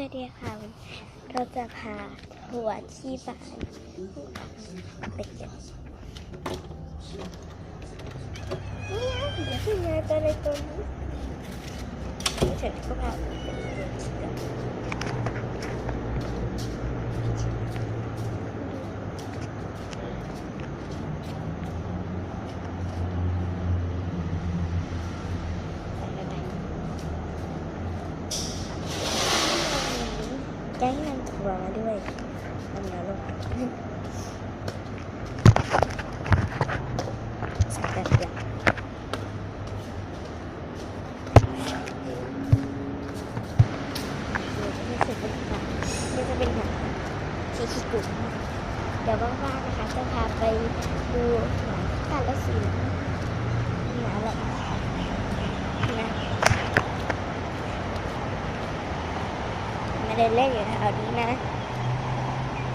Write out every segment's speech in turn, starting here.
จะดีค่ะเราจะพาหัวร์ที่บ้านไปกันนี่ไงเดี๋ยวคุณยายไปเลยตรงนี้เสร็จก็พาไปเดินเที่ยว แจ้งนำทัวมาด้วยทำแล้วลงสักแป๊บเดียวนี่คือเป็นค่ะนี่จะเป็นค่ะชีคิกุเดี๋ยวว่างๆนะคะจะพาไปดูหมายกาลสินธุ์นะแหละนะ มาเดินเล่นอยู่แถวนี้นะ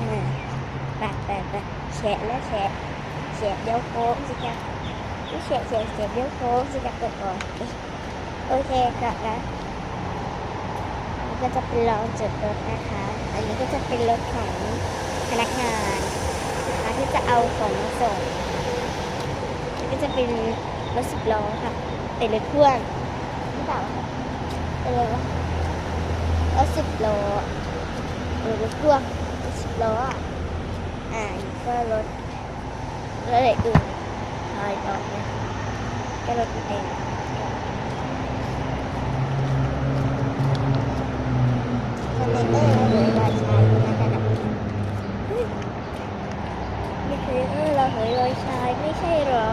อ่าไปไปไปแฉะแล้วแฉะแฉะเดี๋ยวโค้งสิจ๊ะนี่แฉะแฉะแฉะเดี๋ยวโค้งสิจ๊ะเกิดก่อนโอเคกลับแล้วอันก็จะเป็นลองจุดรถนะคะ อันนี้ก็จะเป็นรถของพนักงานนะคะที่จะเอาของมาส่งนี่ก็จะเป็นรถสิบล้อค่ะ เป็นรถพ่วงหรือเปล่าเป็น รถสิบล้อรถพ่วงสิบล้ออ่าก็รถรถเด็กอื่นลอยออกนะก็รถเองคอนเทนเนอร์หรอว่าใช้นะคะไม่ใช่เออเราเคยลอยชายไม่ใช่หรอ